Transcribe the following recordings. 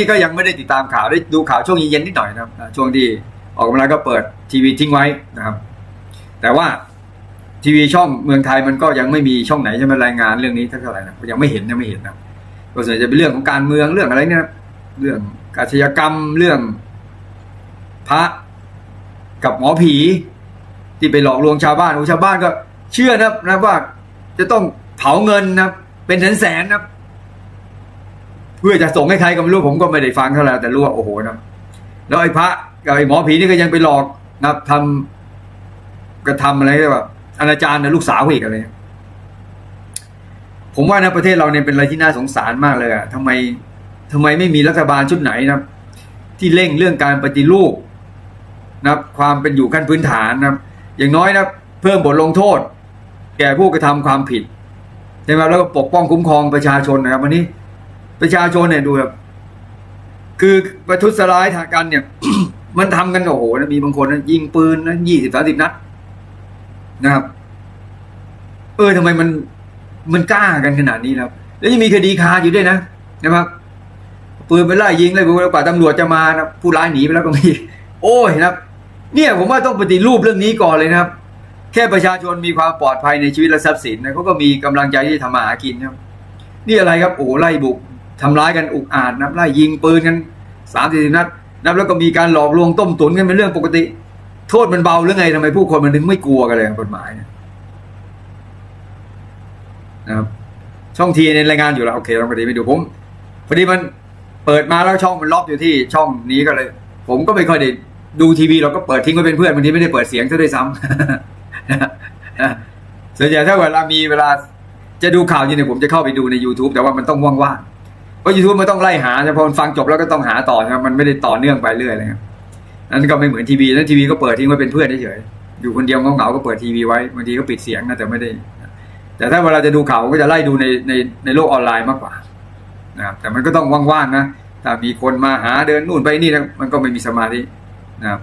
นี่ก็ยังไม่ได้ติดตามข่าวได้ดูข่าวช่วงเย็นๆนิดหน่อยนะครับช่วงที่ออกกำลังก็เปิดทีวีทิ้งไว้นะครับ แต่ว่าทีวีช่องเมืองไทยมันก็ยังไม่มีช่องไหนจะมารายงานเรื่องนี้เท่าไหร่นะยังไม่เห็นยังไม่เห็นนะก็ส่วนใหญ่จะเป็นเรื่องของการเมืองเรื่องอะไรเนี่ยเรื่องอาชญากรรมเรื่องพระกับหมอผี ที่ไปหลอกลวงชาวบ้านอ้ชาวบ้านก็เชื่อนะนะว่าจะต้องเผาเงินนะเป็นแสนแสนๆนะ เพื่อจะส่งให้ใครก็ไม่รู้ผมก็ไม่ได้ฟังเท่าไหร่แต่รู้ว่าโอ้โหนะแล้วไอ้พระกับไอ้หมอผีนี่ก็ยังไปหลอกนะทำกระทำอะไรแบบอนาจารนะลูกสาวอีกอะไรผมว่านะประเทศเราเนี่ยเป็นอะไรที่น่าสงสารมากเลยอะทำไมทำไมไม่มีรัฐบาลชุดไหนนะที่เร่งเรื่องการปฏิรูปนะครับความเป็นอยู่ขั้นพื้นฐานนะครับอย่างน้อยนะเพิ่มบทลงโทษ แก่ผู้กระทำความผิดใช่ไหมแล้วก็ปกป้องคุ้มครองประชาชนนะครับวันนี้ ประชาชนเนี่ยดูแบบคือประทุษร้ายทางการเนี่ย มันทำกันโอ้โหนะมีบางคนนะยิงปืนนะยี่สิบสามสิบนัดนะครับ เออทำไมมันมันกล้ากันขนาดนี้ครับ แล้วยังมีคดีคาอยู่ด้วยนะนะครับปืนไปไล่ยิงเลยกว่าตำรวจจะมานะผู้ร้ายหนีไปแล้วก็มีโอ้ยนะครับ เนี่ยผมว่าต้องปฏิรูปเรื่องนี้ก่อนเลยนะครับ แค่ประชาชนมีความปลอดภัยในชีวิตและทรัพย์สินนะเขาก็มีกำลังใจที่จะทำมาหากินนะครับ นี่อะไรครับโอ้ไล่บุก ทำร้ายกันอุกอาจนะไล่ยิงปืนกันสามสี่นัดนะแล้วก็มีการหลอกลวงต้มตุ๋นกันเป็นเรื่องปกติ โทษมันเบาหรือไงทำไมผู้คนมันถึงไม่กลัวกันเลยกฎหมายนะครับช่องทีในรายงานอยู่แล้วโอเคลองพอดีไปดูผมพอดีมันเปิดมาแล้วช่องมันล็อกอยู่ที่ช่องนี้ก็เลย ผมก็ไม่ค่อยได้ดูทีวีเราก็เปิดทิ้งไว้เป็นเพื่อนบางทีไม่ได้เปิดเสียงซะด้วยซ้ำส่วนใหญ่ถ้าเวลามีเวลาจะดูข่าวอยู่เนี่ยผมจะเข้าไปดูใน YouTube แต่ว่ามันต้องว่างๆ เพราะ YouTube มันต้องไล่หาแต่พอมันฟังจบแล้วก็ต้องหาต่อนะครับมันไม่ได้ต่อเนื่องไปเรื่อยเลยครับนั่นก็ไม่เหมือนทีวีนั่นทีวีก็เปิดทิ้งไว้เป็นเพื่อนเฉยอยู่คนเดียวเหงาๆก็เปิดทีวีไว้บางทีก็ปิดเสียงนะแต่ไม่ได้ แต่ถ้าเวลาจะดูข่าวก็จะไล่ดูในในในโลกออนไลน์มากกว่านะครับแต่มันก็ต้องว่างๆนะถ้ามีคนมาหาเดินนู่นไปนี่นะมันก็ไม่มีสมาธินะครับ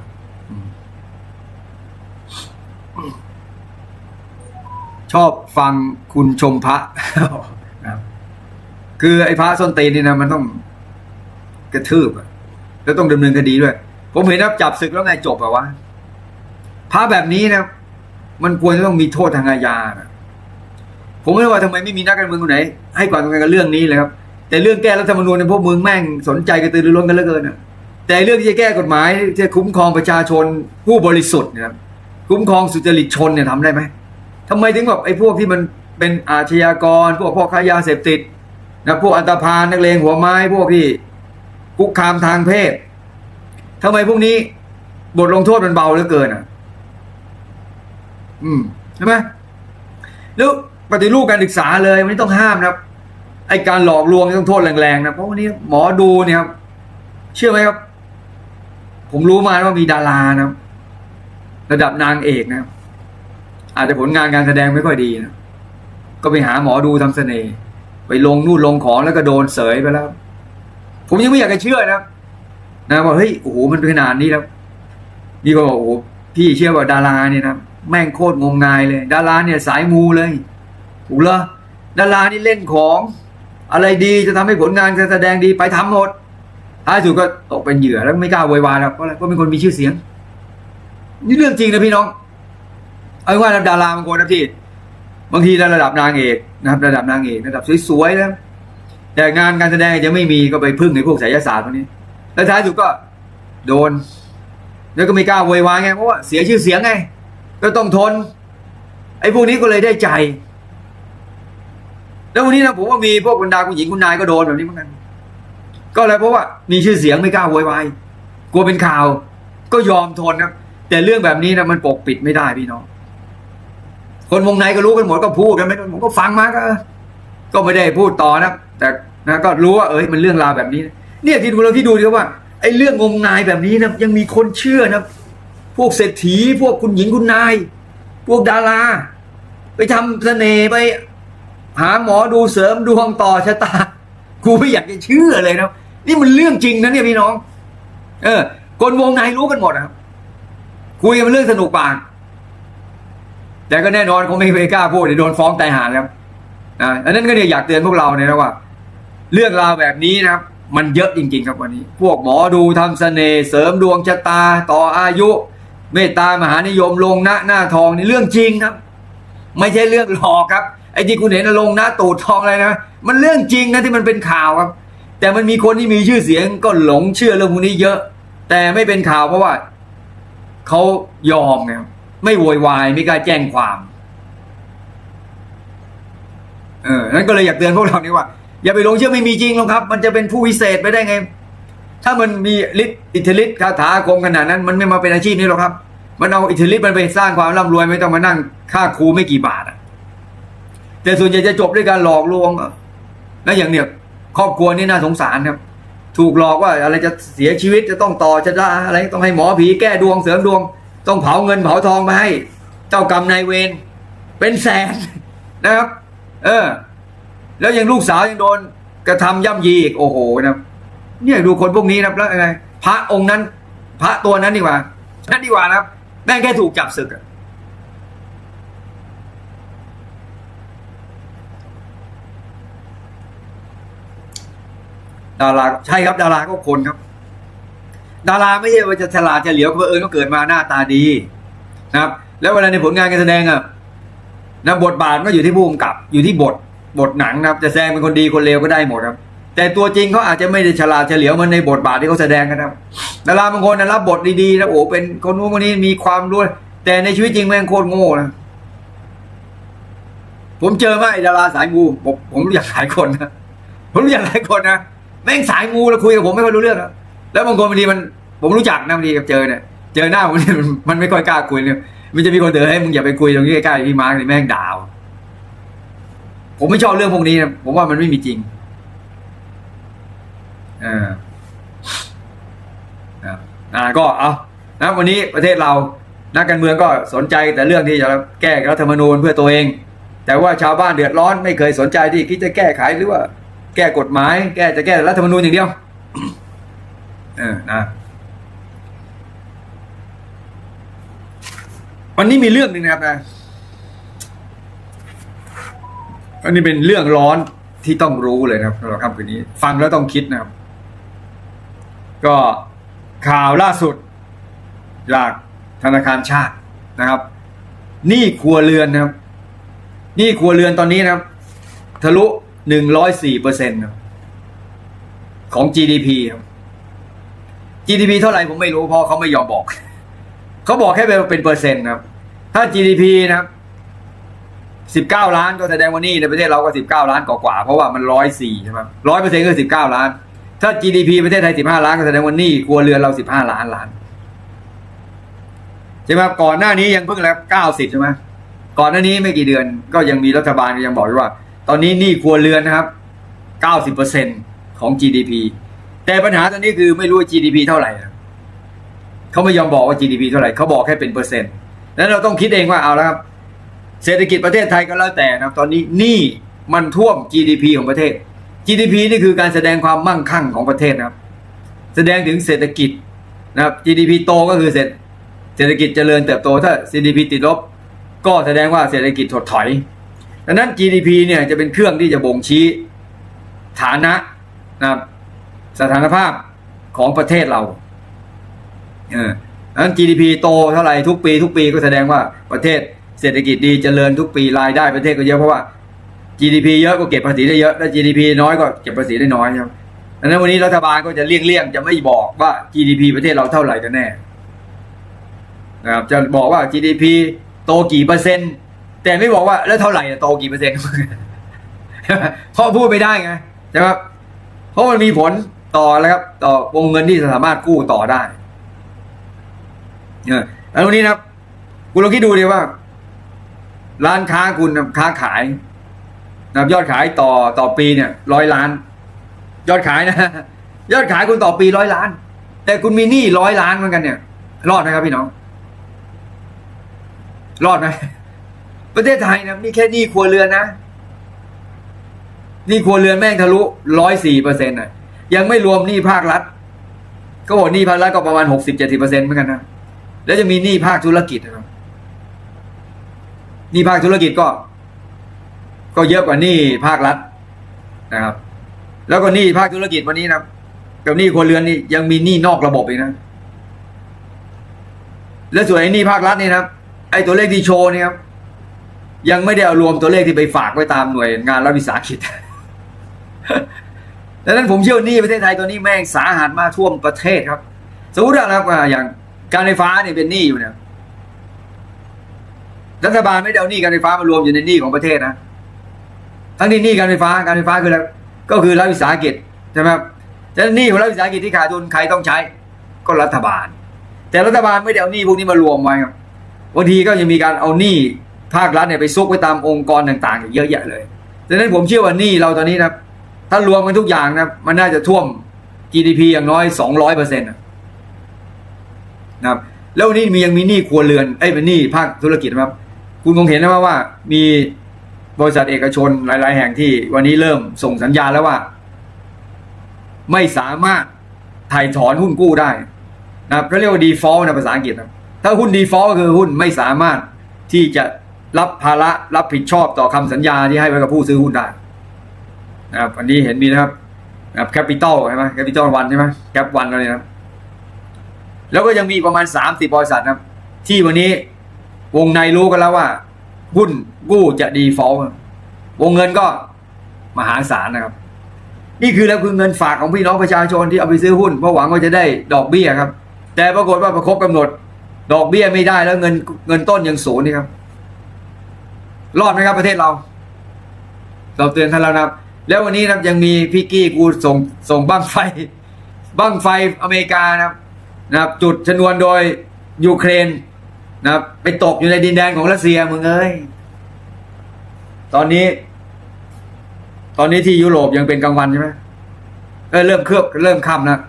ชอบฟังคุณชมพระ คือไอ้พระส้นตีนนี่นะมันต้องกระทืบอะแล้วต้องดำเนินคดีด้วย ผมเห็นนะจับศึกแล้วไงจบอะวะพระแบบนี้นะมันควรจะต้องมีโทษทางอาญานะผมไม่รู้ว่าทำไมไม่มีนักการเมืองคนไหน ให้ความสำคัญกับเรื่องนี้เลยครับ แต่เรื่องแก้รัฐธรรมนูญเนี่ยพวกมึงแม่งสนใจกระตือรือร้นกันเหลือเกินนะแต่เรื่องที่จะแก้กฎหมายที่จะคุ้มครองประชาชนผู้บริสุทธิ์เนะครับคุ้มครองสุจริตชนเนี่ยทำได้ไหมทำไมถึงแบบไอ้พวกที่มันเป็นอาชญากร พวกพ่อค้ายาเสพติด นะพวกอันตพาลนักเลงหัวไม้พวกที่คุกคามทางเพศทำไมพวกนี้ บทลงโทษมันเบาเหลือเกินอะ อืมใช่ไหมแล้วปฏิรูปการศึกษาเลยมันต้องห้ามนะครับ ไอการหลอกลวงต้องโทษแรงๆนะเพราะวันนี้หมอดูเนี่ยครับเชื่อไหมครับ ผมรู้มาว่ามีดารานะระดับนางเอกนะอาจจะผลงานการแสดงไม่ค่อยดีนะก็ไปหาหมอดูทำเสน่ห์ ไปลงนู่นลงของแล้วก็โดนเสยไปแล้ว ผมยังไม่อยากจะเชื่อนะนะว่าเฮ้ยโอ้โหมันเป็นขนาดนี้แล้วนี่ก็บอกโอ้โหพี่เชื่อว่าดาราเนี่ยนะแม่งโคตรงมงายเลย ดาราเนี่ยสายมูเลยถูกเหรอดารานี่เล่นของ อะไรดีจะทำให้ผลงานการแสดงดีไปทำหมดท้ายสุดก็ตกเป็นเหยื่อแล้วไม่กล้าโวยวายแล้วเพราะอะไรเพราะเป็นคนมีชื่อเสียง นี่เรื่องจริงนะพี่น้อง เอาว่าดาราบางคนนะพี่ บางทีระดับนางเอกนะครับ ระดับนางเอกระดับสวยๆแล้วแต่งานการแสดงจะไม่มีก็ไปพึ่งในพวกไสยศาสตร์พวกนี้ แล้วท้ายสุดก็โดน แล้วก็ไม่กล้าโวยวายไงเพราะว่าเสียชื่อเสียงไง ก็ต้องทน ไอ้พวกนี้ก็เลยได้ใจ แล้ววันนี้นะผมว่ามีพวกบรรดาคุณหญิงคุณนายก็โดนแบบนี้เหมือนกันก็เลยเพราะว่ามีชื่อเสียงไม่กล้าโวยวายกลัวเป็นข่าว ก็ยอมทนครับ แต่เรื่องแบบนี้นะมันปกปิดไม่ได้พี่น้อง คนวงในก็รู้กันหมดก็พูดกันไม่ผมก็ฟังมาก็ ก็ไม่ได้พูดต่อนะแต่นะก็รู้ว่าเอ้ยมันเรื่องราวแบบนี้เนี่ยที่ดูเราที่ดูดีว่าไอ้เรื่องงมงายแบบนี้นะยังมีคนเชื่อนะพวกเศรษฐี พวกคุณหญิงคุณนาย พวกดารา ไปทำเสน่ห์ไป หาหมอดูเสริมดวงต่อชะตากูไม่อยากจะเชื่อเลยนะนี่มันเรื่องจริงนะเนี่ยพี่น้อง เออคนวงในรู้กันหมดนะครับคุยกันเป็นเรื่องสนุกปาก แต่ก็แน่นอนคงไม่กล้าพูดเดี๋ยวโดนฟ้องตายหาครับอ่าอันนั้นก็เนี่ยอยากเตือนพวกเราเนี่ยนะว่า เรื่องราวแบบนี้นะครับ มันเยอะจริง ๆ ครับวันนี้ พวกหมอดูทำเสน่ห์เสริมดวงชะตาต่ออายุ เมตตามหานิยมลงหน้าหน้าทองนี่เรื่องจริงครับ ไม่ใช่เรื่องหลอกครับไอ้ที่คุณเห็นลงหน้าตูดทองอะไรนะมันเรื่องจริงนะที่มันเป็นข่าวครับ แต่มันมีคนที่มีชื่อเสียงก็หลงเชื่อเรื่องพวกนี้เยอะ แต่ไม่เป็นข่าวเพราะว่าเขายอมไงครับ ไม่โวยวายไม่กล้าแจ้งความ เออนั้นก็เลยอยากเตือนพวกเรานี่ว่า อย่าไปหลงเชื่อไม่มีจริงหรอกครับ มันจะเป็นผู้วิเศษไปได้ไง ถ้ามันมีฤทธิ์อิทธิฤทธิ์คาถาคมขนาดนั้น มันไม่มาเป็นอาชีพนี้หรอกครับ มันเอาอิทธิฤทธิ์มันไปสร้างความร่ำรวยไม่ต้องมานั่งค่าครูไม่กี่บาทอะแต่ส่วนใหญ่จะจบด้วยการหลอกลวงแล้วอย่างเนี้ยครอบครัวนี่น่าสงสารครับ ถูกหลอกว่าอะไรจะเสียชีวิตจะต้องต่อชะตาอะไรต้องให้หมอผีแก้ดวงเสริมดวง ต้องเผาเงินเผาทองมาให้ เจ้ากรรมนายเวรเป็นแสนนะครับ เออ แล้วยังลูกสาวยังโดนกระทำย่ำยีอีกโอ้โหนะครับเนี่ยดูคนพวกนี้นะครับแล้วไงพระองค์นั้น พระตัวนั้นดีกว่านั่นดีกว่านะครับแม่งแค่ถูกจับศึกอะดาราใช่ครับดาราก็คนครับ ดาราไม่ใช่ว่าจะฉลาดเฉลียวเพอเอิญก็เกิดมาหน้าตาดีนะครับ แล้วเวลาในผลงานการแสดงอะนะบทบาทก็อยู่ที่ผู้กำกับ อยู่ที่บทบทหนังนะครับ จะแสดงเป็นคนดีคนเลวก็ได้หมดครับ แต่ตัวจริงเขาอาจจะไม่ได้ฉลาดเฉลียวเหมันในบทบาทที่เขาแสดงกันครับดาราบางคนนะรับบทดีๆนะโอ้เป็นคนนู้นคนนี้มีความรู้แต่ในชีวิตจริงแม่งโคตรโง่นะผมเจอมาไอ้ดาราสายมูผมผมรู้จักหลายคนนะผมรู้จักหลายคนนะแม่งสายมูแล้วคุยกับผมไม่ค่อยรู้เรื่องนะ แล้วบางคนบางทีมัน ผมรู้จักนะบางทีกับเจอเนี่ยเจอหน้าผมเนี่ยมันมันไม่ค่อยกล้าคุยเนี่ยมันจะมีคนเตือนให้มึงอย่าไปคุยตรงนี้ใกล้ๆพี่มาร์กนี่แม่งด่าวผมไม่ชอบเรื่องพวกนี้นะผมว่ามันไม่มีจริงอ่าอ่าก็เอานะวันนี้ประเทศเรานักการเมืองก็สนใจแต่เรื่องที่จะแก้รัฐธรรมนูญเพื่อตัวเอง แต่ว่าชาวบ้านเดือดร้อนไม่เคยสนใจที่คิดจะแก้ไขหรือว่า แก้กฎหมาย แก้จะแก้รัฐธรรมนูญอย่างเดียว เออนะวันนี้มีเรื่องหนึ่งนะครับนะอันนี้เป็นเรื่องร้อนที่ต้องรู้เลยนะครับสำหรับค่ำคืนนี้ ฟังแล้วต้องคิดนะครับ ก็ข่าวล่าสุดจากธนาคารชาตินะครับหนี้ครัวเรือนนะครับหนี้ครัวเรือนตอนนี้นะครับ ทะลุหนึ่งร้อยสี่เปอร์เซ็นต์ของ GDP ครับ GDP เท่าไหร่ผมไม่รู้เพราะเขาไม่ยอมบอก เขาบอกแค่เป็นเปอร์เซ็นต์นะครับ ถ้า GDP นะครับสิบเก้าล้านก็แสดงว่านี่ในประเทศเราก็สิบเก้าล้านกว่าๆเพราะว่ามันร้อยสี่ใช่ไหมร้อยเปอร์เซ็นต์ก็สิบเก้าล้าน ถ้า GDP ประเทศไทยสิบห้าล้านก็แสดงว่านี่ครัวเรือนเราสิบห้าล้านล้านใช่ไหมก่อนหน้านี้ยังเพิ่งแล้วเก้าสิบใช่ไหมก่อนหน้านี้ไม่กี่เดือนก็ยังมีรัฐบาลยังบอกว่า ตอนนี้นี่ครัวเรือนนะครับเก้าสิบเปอร์เซ็นของ GDP แต่ปัญหาตอนนี้คือไม่รู้ GDP เท่าไหร่เขาไม่ยอมบอกว่า GDP เท่าไหร่เขาบอกแค่เป็นเปอร์เซ็นต์แล้วเราต้องคิดเองว่าเอาแล้วครับเศรษฐกิจประเทศไทยก็แล้วแต่นะตอนนี้หนี้มันท่วม GDP ของประเทศ GDP นี่คือการแสดงความมั่งคั่งของประเทศนะครับ แสดงถึงเศรษฐกิจนะครับ GDP โตก็คือเศรษฐเศรษฐกิจเจริญเติบโตถ้า GDP ติดลบ ก็แสดงว่าเศรษฐกิจถดถอยดังนั้น GDP เนี่ยจะเป็นเครื่องที่จะบ่งชี้ฐานะนะครับ สถานภาพของประเทศเราเออนั้น GDP โตเท่าไหร่ทุกปี ทุกปีก็แสดงว่าประเทศเศรษฐกิจดีเจริญทุกปีรายได้ประเทศก็เยอะเพราะว่า GDP เยอะก็เก็บภาษีได้เยอะถ้า GDP น้อยก็เก็บภาษีได้น้อยครับดังนั้นวันนี้รัฐบาลก็จะเลี่ยงๆจะไม่บอกว่า GDP ประเทศเราเท่าไหร่กันแน่นะครับจะบอกว่า GDP โตกี่เปอร์เซ็นต์แต่ไม่บอกว่าแล้วเท่าไหร่โตกี่เปอร์เซ็นต์เพราะพูดไม่ได้ไงใช่ไหมครับเพราะมันมีผล ต่อแล้วครับ ต่อวงเงินที่สามารถกู้ต่อได้เออแล้ววันนี้นะครับคุณลองคิดดูดิว่า ร้านค้าคุณค้าขายนะครับยอดขายต่อต่อปีเนี่ยร้อยล้าน ยอดขายนะ ยอดขายคุณต่อปีร้อยล้าน แต่คุณมีหนี้ร้อยล้านเหมือนกันเนี่ย รอดไหมครับพี่น้อง รอดไหมประเทศไทยนะนี่แค่หนี้ครัวเรือนนะหนี้ครัวเรือนแม่งทะลุร้อยสี่เปอร์เซ็นต์ะ ยังไม่รวมหนี้ภาครัฐ ก็บอกหนี้ภาครัฐก็ประมาณหกสิบเจ็ดสิบเปอร์เซ็นต์เหมือนกันนะแล้วจะมีหนี้ภาคธุรกิจนะครับหนี้ภาคธุรกิจก็ ก็เยอะกว่าหนี้ภาครัฐนะครับ แล้วก็หนี้ภาคธุรกิจวันนี้นะครับกับหนี้ครัวเรือนนี่ยังมีหนี้นอกระบบอีกนะ และส่วนไอ้หนี้ภาครัฐนี่นะครับไอ้ตัวเลขที่โชว์นี่ครับยังไม่ได้เอารวมตัวเลขที่ไปฝากไว้ตามหน่วยงานรัฐวิสาหกิจ ดังนั้นผมเชื่อว่านี้ประเทศไทยตัวนี้แม่งสาหัสมากท่วมประเทศครับ สมมตินะครับอ่าอย่างการไฟฟ้าเนี่ยเป็นหนี้อยู่เนี่ยรัฐบาลไม่ได้เอาหนี้การไฟฟ้ามารวมอยู่ในหนี้ของประเทศนะทั้งที่หนี้การไฟฟ้าการไฟฟ้าคืออะไรก็คือรัฐวิสาหกิจใช่ไหมครับแต่หนี้ของรัฐวิสาหกิจที่ขาดทุนใครต้องใช้ ก็รัฐบาล แต่รัฐบาลไม่ได้เอาหนี้พวกนี้มารวมไว้ครับบางทีก็ยังมีการเอาหนี้ภาครัฐเนี่ยไปซุกไว้ตามองค์กรต่างๆเยอะแยะเลยดังนั้นผมเชื่อว่าหนี้เราตอนนี้นะครับ ถ้ารวมกันทุกอย่างนะมันน่าจะท่วม GDP อย่างน้อย200เปอร์เซ็นต์นะครับ แล้วนนี้มียังมีหนี้ครัวเรือนเอ้ยเป็นหนี้ภาคธุรกิจนะครับ คุณคงเห็นนะว่า มีบริษัทเอกชนหลาย ๆ แห่งที่วันนี้เริ่มส่งสัญญาณแล้วว่า ไม่สามารถถ่ายถอนหุ้นกู้ได้นะครับเขาเรียกว่า default ในภาษาอังกฤษนะถ้าหุ้น default ก็คือหุ้นไม่สามารถที่จะรับภาระรับผิดชอบต่อคำสัญญาที่ให้ไว้กับผู้ซื้อหุ้นได้ นะครับอันนี้เห็นมีนะครับนะครับแคปิตอลใช่ไหมแคปิตอลวันใช่ไหมแคปวันอะไรนะครับแล้วก็ยังมีประมาณ30บริษัทนะครับ ที่วันนี้วงในรู้กันแล้วว่าหุ้นกู้จะดีฟอลต์วงเงินก็มหาศาลนะครับ นี่คือแล้วคือเงินฝากของพี่น้องประชาชนที่เอาไปซื้อหุ้นเพราะหวังว่าจะได้ดอกเบี้ยครับ แต่ปรากฏว่าประครบกำหนด ดอกเบี้ยไม่ได้แล้วเงินเงินต้นยังศูนย์นี่ครับ รอดไหมครับประเทศเรา เราเตือนท่านแล้วนะครับ แล้ววันนี้นะครับยังมีพี่กี้กูส่งส่งบ้างไฟบ้างไฟอเมริกานะครับนะครับ จุดชนวนโดยยูเครนนะครับ ไปตกอยู่ในดินแดนของรัสเซียมึงเอ้ยตอนนี้ ตอนนี้ที่ยุโรปยังเป็นกลางวันใช่ไหมเออเริ่มเคลือบเริ่มค่ำนะ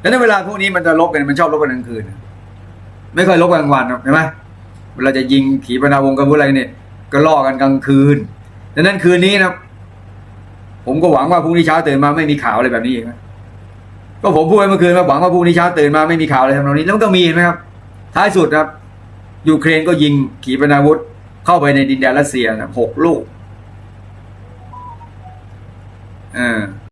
แล้วในเวลาพวกนี้มันจะลบกันมันชอบลบกันกลางคืน ไม่ค่อยลบกลางวันเห็นไหมเวลาจะยิงขีปนาวงกระบุอะไรเนี่ยก็ล่อกันกลางคืนดังนั้นคืนนี้นะครับ ผมก็หวังว่าพรุ่งนี้เช้าตื่นมาไม่มีข่าวอะไรแบบนี้อีกนะก็ผมพูดไปเมื่อคืนว่าหวังว่าพรุ่งนี้เช้าตื่นมาไม่มีข่าวอะไรทำนองนี้แล้วมันก็มีเห็นไหมครับ ท้ายสุดนะครับยูเครนก็ยิงขีปนาวุธ เข้าไปในดินแดนรัสเซียนะหกลูกอ่า